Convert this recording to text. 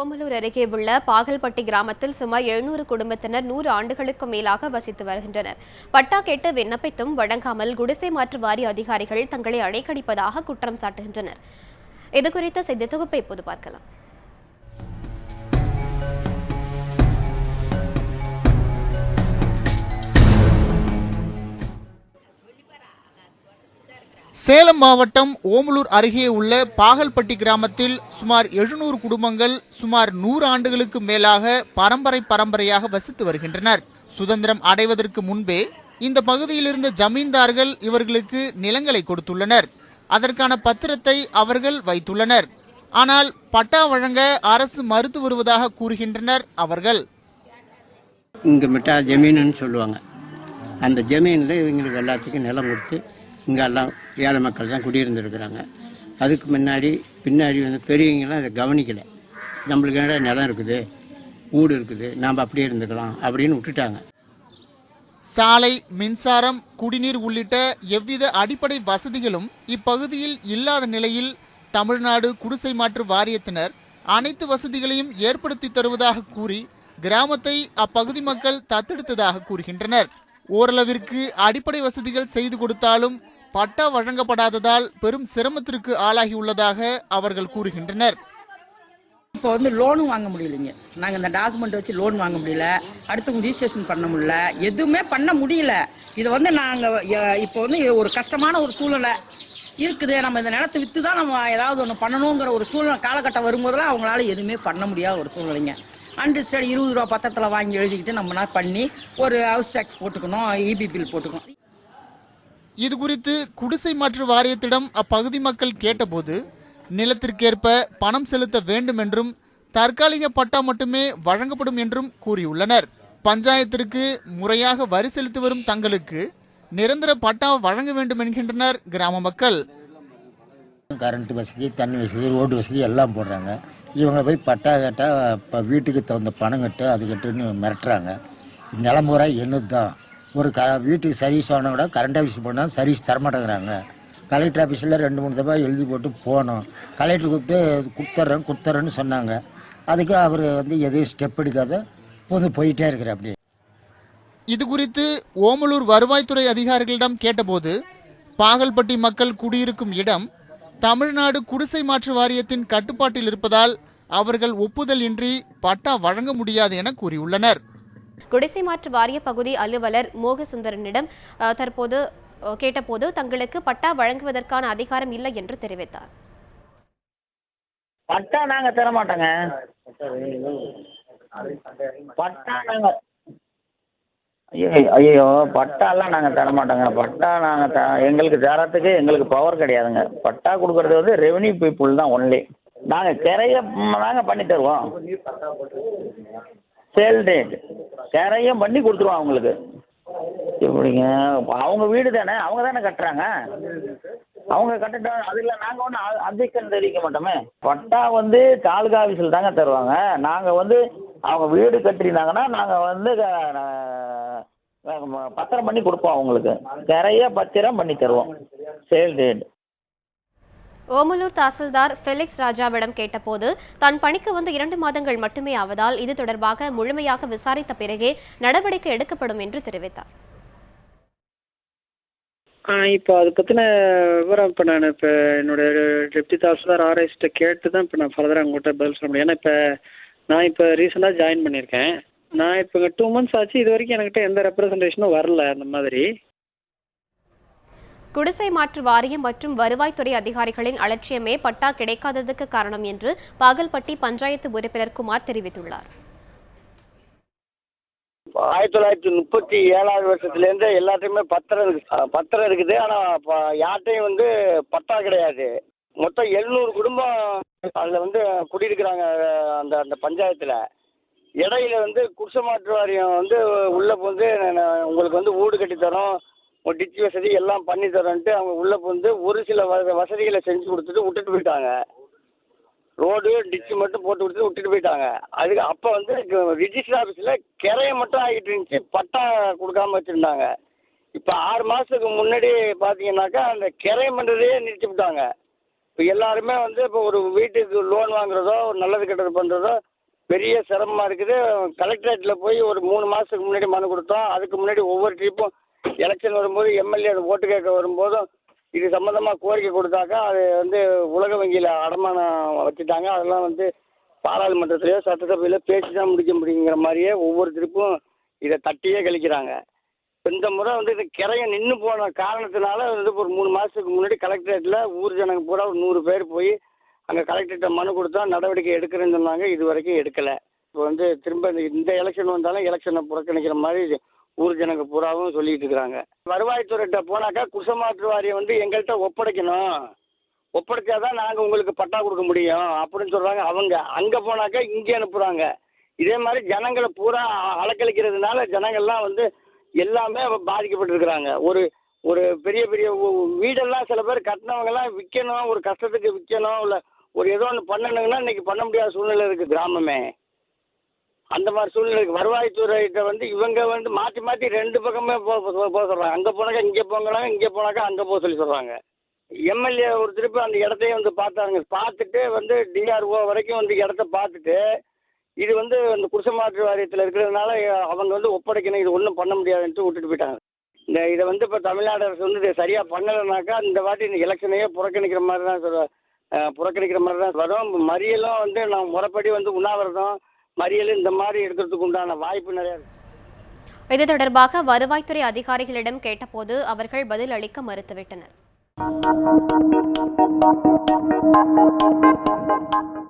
ஓமலூர் அருகே உள்ள பாகல்பட்டி கிராமத்தில் சுமார் எழுநூறு குடும்பத்தினர் நூறு ஆண்டுகளுக்கும் மேலாக வசித்து வருகின்றனர். பட்டா கேட்டு விண்ணப்பித்தும் வழங்காமல் குடிசை மாற்று வாரிய அதிகாரிகள் தங்களை அடைக்கடிப்பதாக குற்றம் சாட்டுகின்றனர். இதுகுறித்த செய்தி தொகுப்பை இப்போது பார்க்கலாம். சேலம் மாவட்டம் ஓமலூர் அருகே உள்ள பாகல்பட்டி கிராமத்தில் சுமார் எழுநூறு குடும்பங்கள் சுமார் நூறு ஆண்டுகளுக்கு மேலாக பரம்பரை பரம்பரையாக வசித்து வருகின்றனர். சுதந்திரம் அடைவதற்கு முன்பே இந்த பகுதியில் இருந்த ஜமீன்தார்கள் இவர்களுக்கு நிலங்களை கொடுத்துள்ளனர். அதற்கான பத்திரத்தை அவர்கள் வைத்துள்ளனர். ஆனால் பட்டா வழங்க அரசு மறுத்து வருவதாக கூறுகின்றனர் அவர்கள். இங்கே மிட்டா ஜமீனுன்னு சொல்லுவாங்க. அந்த ஜமீனில் இவங்களுக்கு எல்லாத்துக்கும் நிலம் கொடுத்து இங்கே எல்லாம் ஏழை மக்கள் தான் குடியிருந்துருக்குறாங்க. அதுக்கு முன்னாடி பின்னாடி வந்து பெரியவங்களாம் அதை கவனிக்கலை. நம்மளுக்கு என்ன நிலம் இருக்குது வீடு இருக்குது நாம் அப்படியே இருந்துக்கலாம் அப்படின்னு விட்டுட்டாங்க. சாலை மின்சாரம் குடிநீர் உள்ளிட்ட எவ்வித அடிப்படை வசதிகளும் இப்பகுதியில் இல்லாத நிலையில் தமிழ்நாடு குடிசை மாற்று வாரியத்தினர் அனைத்து வசதிகளையும் ஏற்படுத்தி தருவதாக கூறி கிராமத்தை அப்பகுதி மக்கள் தத்தெடுத்ததாக கூறுகின்றனர். ஓரளவிற்கு அடிப்படை வசதிகள் செய்து கொடுத்தாலும் பட்டா வழங்கப்படாததால் பெரும் சிரமத்திற்கு ஆளாகியுள்ளதாக அவர்கள் கூறுகின்றனர். இப்போ வந்து லோனும் வாங்க முடியலைங்க. நாங்கள் இந்த டாக்குமெண்ட் வச்சு லோன் வாங்க முடியல. அடுத்தவங்க ரிஜிஸ்ட்ரேஷன் பண்ண முடியல. எதுவுமே பண்ண முடியல. இதை வந்து நாங்கள் இப்போ வந்து ஒரு கஷ்டமான ஒரு சூழ்நிலை இருக்குது. நம்ம இந்த நிலத்தை விற்று தான் நம்ம ஏதாவது ஒன்று பண்ணணுங்கிற ஒரு சூழ்நிலை காலகட்டம் வரும்போதெல்லாம் அவங்களால எதுவுமே பண்ண முடியாத ஒரு சூழ்நிலைங்க அண்டு சரி இருபது ரூபா பத்திரத்தில் வாங்கி எழுதிக்கிட்டு நம்மனா பண்ணி ஒரு ஹவுஸ் டேக்ஸ் போட்டுக்கணும் இபி பில் போட்டுக்கணும். இது குறித்து குடிசை மாற்று வாரியத்திடம் அப்பகுதி மக்கள் கேட்டபோது நிலத்திற்கேற்ப பணம் செலுத்த வேண்டும் என்றும் தற்காலிக பட்டா மட்டுமே வழங்கப்படும் என்றும் கூறியுள்ளனர். பஞ்சாயத்திற்கு முறையாக வரி செலுத்தி வரும் தங்களுக்கு நிரந்தர பட்டா வழங்க வேண்டும் என்கின்றனர் கிராம மக்கள். கரண்ட் வசதி தண்ணி வசதி ரோடு வசதி எல்லாம் போடுறாங்க. இவங்க போய் பட்டா கேட்டால் இப்போ வீட்டுக்கு தகுந்த பணம் கட்டு அது கட்டுன்னு மிரட்டுறாங்க. நிலமுறை என்னது தான் ஒரு க வீட்டுக்கு சர்வீஸ் வாங்கினா கூட கரண்ட் ஆஃபீஸ் போனால் சர்வீஸ் தரமாட்டேங்கிறாங்க. கலெக்டர் ஆஃபீஸில் ரெண்டு மூணு தடவை எழுதி போட்டு போனோம் கலெக்டர் கூப்பிட்டு கொடுத்துட்றேன் கொடுத்துட்றேன்னு சொன்னாங்க. அதுக்கு அவர் வந்து எதையும் ஸ்டெப் எடுக்காத போது போயிட்டே இருக்கிற அப்படி இது குறித்து ஓமலூர் வருவாய்த்துறை அதிகாரிகளிடம் கேட்டபோது பாகல்பட்டி மக்கள் குடியிருக்கும் இடம் தமிழ்நாடு குடிசை மாற்று வாரியத்தின் கட்டுப்பாட்டில் இருப்பதால் அவர்கள் ஒப்புதல் இன்றி பட்டா வழங்க முடியாது என கூறியுள்ளனர். குடிசை மாற்று வாரிய பகுதி அலுவலர் மோகசுந்தரனிடம் தற்போது கேட்டபோது தங்களுக்கு பட்டா வழங்குவதற்கான அதிகாரம் இல்லை என்று தெரிவித்தார். பட்டா நாங்கள் தர மாட்டோங்க. பட்டா நாங்கள் ஐயோ ஐயோ பட்டாலாம் நாங்கள் தர மாட்டோங்க. பட்டா நாங்கள் த எங்களுக்கு தரத்துக்கு எங்களுக்கு பவர் கிடையாதுங்க. பட்டா கொடுக்கறது வந்து ரெவன்யூ பீப்புள் தான் ஒன்லி நாங்கள் கிரைய நாங்கள் பண்ணி தருவோம். சேல் டேட் சேரையும் பண்ணி கொடுத்துருவோம் அவங்களுக்கு. எப்படிங்க? அவங்க வீடு தானே? அவங்க தானே கட்டுறாங்க? அவங்க கட்டிவிட்டாங்க அது இல்லை நாங்கள் ஒன்றும் அப்ஜெக்ஷன் தெரிவிக்க மாட்டோமே. பட்டா வந்து தாலுகா ஆஃபீஸில் தாங்க தருவாங்க. நாங்கள் வந்து அவங்க வீடு கட்டியிருந்தாங்கன்னா நாங்கள் வந்து பத்திரம் பண்ணி கொடுப்போம் அவங்களுக்கு. நிறைய பத்திரம் பண்ணி தருவோம். Sale date Omalur tahsildar Felix ராஜாவிடம் கேட்டபோது தான் பணிக்கு வந்து இரண்டு மாதங்கள் மட்டுமே ஆவதால் இது தொடர்பாக முழுமையாக விசாரித்த பிறகே நடவடிக்கை எடுக்கப்படும் என்று தெரிவித்தார். இப்போ அதை பற்றின விவரம் இப்போ நான் இப்போ என்னுடைய டெப்டி தாசில்தார் ஆர்ஐஸ்கிட்ட கேட்டு தான் இப்போ நான் ஃபர்தராக உங்கள்கிட்ட பதில் சொல்ல முடியும். ஏன்னா இப்போ நான் இப்போ ரீசெண்டாக ஜாயின் பண்ணியிருக்கேன். நான் இப்போ டூ மந்த்ஸ் ஆச்சு. இது வரைக்கும் என்கிட்ட எந்த ரெப்ரசன்டேஷனும் வரல அந்த மாதிரி. குடிசை மாற்று வாரியம் மற்றும் வருவாய்த்துறை அதிகாரிகளின் அலட்சியமே பட்டா கிடைக்காததுக்கு காரணம் என்று பாகல்பட்டி பஞ்சாயத்து உறுப்பினர் குமார் தெரிவித்துள்ளார். ஆயிரத்தி தொள்ளாயிரத்தி முப்பத்தி ஏழாவது வருஷத்துலேருந்து எல்லாத்தையுமே பத்திரம் இருக்கு பத்திரம் இருக்குது. ஆனால் யார்ட்டையும் வந்து பட்டா கிடையாது. மொத்தம் எழுநூறு குடும்பம் அதில் வந்து குடியிருக்கிறாங்க அந்த அந்த பஞ்சாயத்தில். இடையில வந்து குடிசை மாற்று வாரியம் வந்து உள்ளே வந்து உங்களுக்கு வந்து வீடு கட்டி டிச்சு வசதி எல்லாம் பண்ணி தரோன்ட்டு அவங்க உள்ளே வந்து ஒரு சில வ வசதிகளை செஞ்சு கொடுத்துட்டு விட்டுட்டு போயிட்டாங்க. ரோடு டிச்சு மட்டும் போட்டு கொடுத்துட்டு விட்டுட்டு போயிட்டாங்க. அதுக்கு அப்போ வந்து ரிஜிஸ்டர் ஆஃபீஸில் கிரையை மட்டும் ஆகிட்டு இருந்துச்சு. பட்டா கொடுக்காம வச்சுருந்தாங்க. இப்போ ஆறு மாதத்துக்கு முன்னாடி பார்த்தீங்கன்னாக்கா அந்த கிரையம் பண்ணுறதே நிறுத்தி விட்டாங்க. இப்போ எல்லாருமே வந்து இப்போ ஒரு வீட்டுக்கு லோன் வாங்குறதோ ஒரு நல்லது கெட்டது பண்ணுறதோ பெரிய சிரமமாக இருக்குது. கலெக்டரேட்டில் போய் ஒரு மூணு மாதத்துக்கு முன்னாடி மனு கொடுத்தோம். அதுக்கு முன்னாடி ஒவ்வொரு ட்ரிப்பும் எலெக்ஷன் வரும்போது எம்எல்ஏ ஓட்டு கேட்க வரும்போதும் இது சம்மந்தமாக கோரிக்கை கொடுத்தாக்கா அது வந்து உலக வங்கியில் அடமானம் வச்சுட்டாங்க. அதெல்லாம் வந்து பாராளுமன்றத்திலேயோ சட்டசபையிலோ பேசி தான் முடிக்க முடியுங்கிற மாதிரியே ஒவ்வொருத்தருக்கும் இதை தட்டியே கழிக்கிறாங்க. இந்த முறை வந்து இது கிரையை நின்று போன காரணத்தினால வந்து ஒரு மூணு மாதத்துக்கு முன்னாடி கலெக்டரேட்டில் ஊர் ஜனங்க பூரா ஒரு நூறு பேர் போய் அங்கே கலெக்டர்கிட்ட மனு கொடுத்தா நடவடிக்கை எடுக்கிறேன்னு சொன்னாங்க. இது வரைக்கும் எடுக்கலை. இப்போ வந்து திரும்ப இந்த- இந்த எலெக்ஷன் வந்தாலும் எலெக்ஷனை புறக்கணிக்கிற மாதிரி ஊர் ஜனங்க பூராவும் சொல்லிட்டு இருக்கிறாங்க வருவாய்த்துறைகிட்ட போனாக்கா குசமாற்று வாரியம் வந்து எங்கள்கிட்ட ஒப்படைக்கணும். ஒப்படைச்சாதான் நாங்கள் உங்களுக்கு பட்டா கொடுக்க முடியும். அப்படின்னு சொல்கிறாங்க அவங்க. அங்கே போனாக்கா இங்கே அனுப்புகிறாங்க இதே மாதிரி ஜனங்களை பூரா அலக்கழிக்கிறதுனால ஜனங்கள்லாம் வந்து எல்லாமே பாதிக்கப்பட்டிருக்கிறாங்க. ஒரு ஒரு பெரிய பெரிய வீடெல்லாம் சில பேர் கட்டினவங்கெல்லாம் விற்கணும் ஒரு கஷ்டத்துக்கு விற்கணும் இல்லை ஒரு ஏதோ ஒன்று பண்ணணுங்கன்னா இன்னைக்கு பண்ண முடியாத சூழ்நிலை இருக்குது கிராமமே. அந்த மாதிரி சூழ்நிலைக்கு வருவாய்த்துறைகிட்ட வந்து இவங்க வந்து மாற்றி மாற்றி ரெண்டு பக்கமே போக போக சொல்கிறாங்க அங்கே போனாக்கா இங்கே போங்களாங்க இங்கே போனாக்கா அங்கே போக சொல்லி சொல்கிறாங்க எம்எல்ஏ ஒரு திருப்பி அந்த இடத்தையும் வந்து பார்த்தாங்க பார்த்துட்டு வந்து டிஆர்ஓ வரைக்கும் வந்து இடத்த பார்த்துட்டு இது வந்து அந்த குடிசமாற்று வாரியத்தில் இருக்கிறதுனால அவங்க வந்து ஒப்படைக்கணும் இது ஒன்றும் பண்ண முடியாதுன்ட்டு விட்டுட்டு போயிட்டாங்க. இந்த இதை வந்து இப்போ தமிழ்நாடு அரசு வந்து இதை சரியாக பண்ணலைனாக்கா இந்த வாட்டி இந்த எலெக்ஷனையே புறக்கணிக்கிற மாதிரி தான் சொல்ல புறக்கணிக்கிற மாதிரி தான் வரும். மறியலும் வந்து நான் முறைப்படி வந்து உண்ணாவிரதம் மறியல் இந்த மாதிரி எடுக்கிறதுக்கு உண்டான வாய்ப்பு நிறைய இது தொடர்பாக வருவாய்த்துறை அதிகாரிகளிடம் கேட்டபோது அவர்கள் பதில் அளிக்க மறுத்துவிட்டனர்.